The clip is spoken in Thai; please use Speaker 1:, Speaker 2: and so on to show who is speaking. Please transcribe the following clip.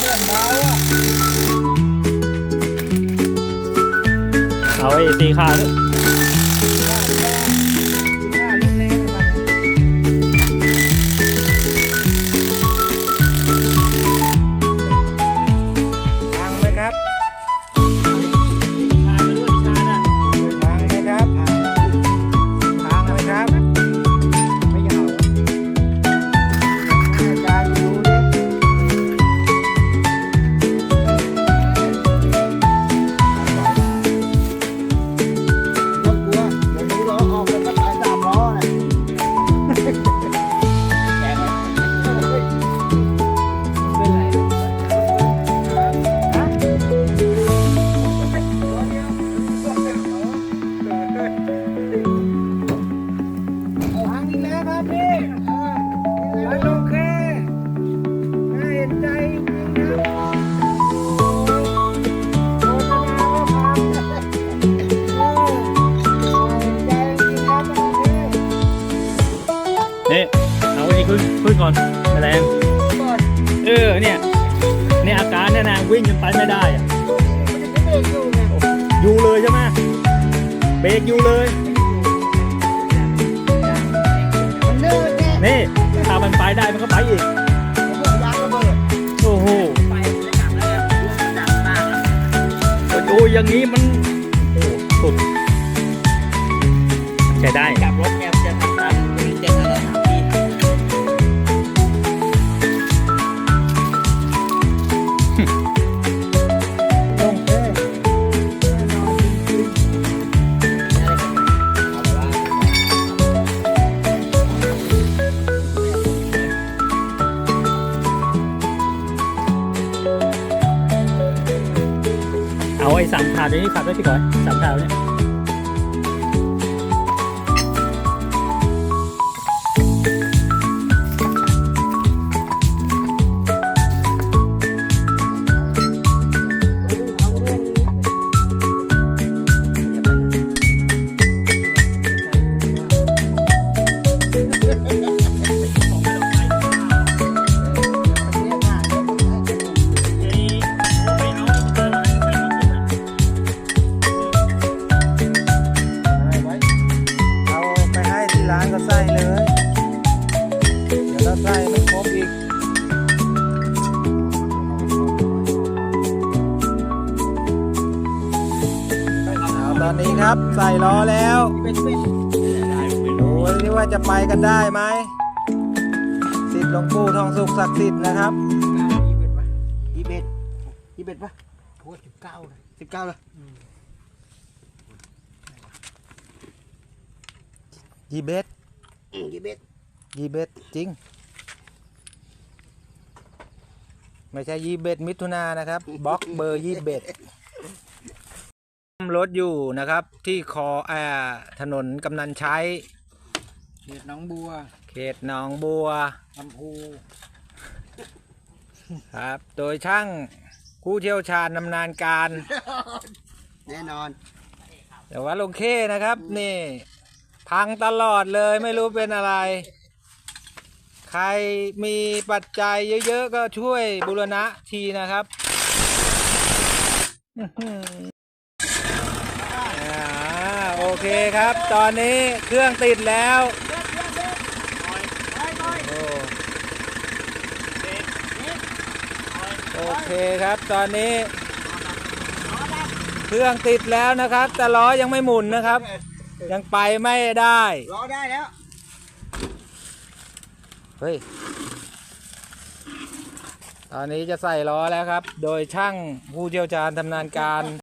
Speaker 1: เอาอะ
Speaker 2: เอาไอ้ตีขาด้วย
Speaker 1: ก่อนแม
Speaker 2: ลง
Speaker 1: ก่อน
Speaker 2: เออเนี่ยเนี่ยอาการเนี่ยนะวิ่งจนไปไม่ได้อะ
Speaker 1: มันจะเบรกอยู่ไง
Speaker 2: อยู่เลยใช่ไหมเบรกอยู่เลย
Speaker 1: มันเนิ่นแน่
Speaker 2: นี่ถ้ามันไปได้มันก็ไปอีก
Speaker 1: ผมบอกยางระเบิด
Speaker 2: โอ้โห
Speaker 1: ไปจะกลับแล้วดังมาก
Speaker 2: โอ้ยอย่างนี้มัน อา
Speaker 1: ไอ้
Speaker 2: สามถาดนี้ขับไว้พี่ก้อยสามถาดเนี่ย
Speaker 1: เดี๋ยวเราใส่ไม่ครบอีกเอาตอนนี้ครับใส่ล้อแล้วดูที่ว่าจะไปกันได้ไหมสิทธิ์หลวงปู่ทองสุขศักดิ์สิทธิ์นะครับยี่สิบยี่สิบปะโอ้สิบเก้าเลยสิบเก้าเลยยี่สิบยี่สิบยี่สิบจริง ไม่ใช่ยี่สิบมิถุนายนนะครับบล็อกเบอร์ยี่สิบรถอยู่นะครับ ที่คออ่าถนนกำนันใช้
Speaker 3: เขตหน้องบัว
Speaker 1: เขตหนองบัว
Speaker 3: ลำพู
Speaker 1: ครับ โดยช่างผู้เชี่ยวชาญนำนาญการ
Speaker 3: แน่นอน
Speaker 1: แต่ว่าลงเคนะครับ นี่ พังตลอดเลยไม่รู้เป็นอะไร ใครมีปัจจัยเยอะๆ ก็ช่วยบุรณะทีนะครับโอเคครับ ตอนนี้เครื่องติดแล้วโอเคครับ ตอนนี้ เครื่องติดแล้วนะครับ แต่ล้อยังไม่หมุนนะครับ ยังไปไม่ได้
Speaker 3: รอได้แล้ว
Speaker 1: เฮ้ย ตอนนี้จะใส่ล้อแล้วครับ โดยช่างผู้เชี่ยวชาญทำนานการ